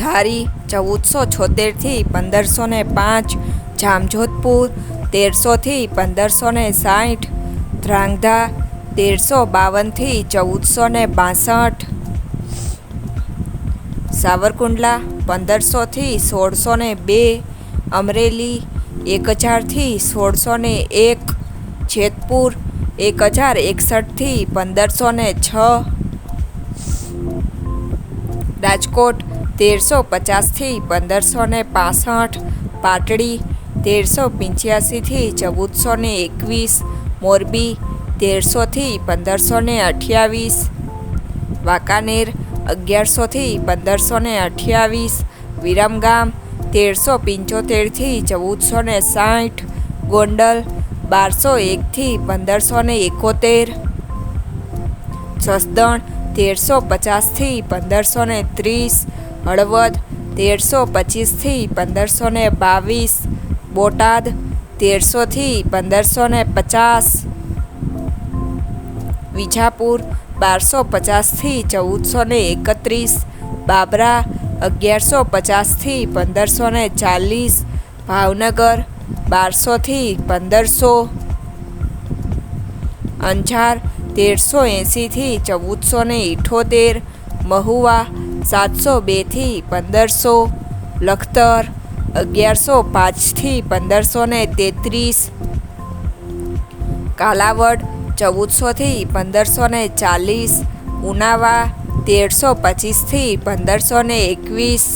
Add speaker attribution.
Speaker 1: ધારી ચૌદસો છોતેરથી પંદરસો ને પાંચ, જામજોધપુર તેરસોથી પંદરસો ને સાઠ ધ્રાંગધા તેરસો બાવનથી ચૌદસો ને બાસઠ. સાવરકુંડલા પંદરસોથી સોળસો ને બે, અમરેલી એક હજારથી સોળસો ને એક, જેતપુર એક હજાર એકસઠથી પંદરસો ને છ. રાજકોટ તેરસો પચાસથી પંદરસો ને પાસઠ, પાટડી તેરસો પંચ્યાસીથી ચૌદસો ને એકવીસ, મોરબી તેરસોથી પંદરસો ને અઠ્યાવીસ, વાંકાનેર અગિયારસોથી પંદરસો ને અઠ્યાવીસ, વિરમગામ તેરસો પંચોતેરથી ચૌદસો ને સાઠ, ગોંડલ બારસો એકથી પંદરસો ને એકોતેર, જસદણ તેરસો પચાસથી પંદરસો ને ત્રીસ હળવદ, તેરસો પચીસથી પંદરસો ને બાવીસ, બોટાદ તેરસોથી પંદરસો ને પચાસ, વિજાપુર, બારસો પચાસથી ચૌદસો ને એકત્રીસ, બાબરા, અગિયારસો પચાસથી પંદરસો ને ચાલીસ, ભાવનગર બારસોથી પંદરસો, અંજાર, તેરસો એંસીથી ચૌદસો ને ઇઠોતેર, મહુવા સાતસો બેથી પંદરસો, લખતર અગિયારસો પાંચથી પંદરસો ને તેત્રીસ, કાલાવડ ચૌદસોથી પંદરસો ને ચાલીસ, ઉનાવા તેરસો પચીસથી પંદરસો ને એકવીસ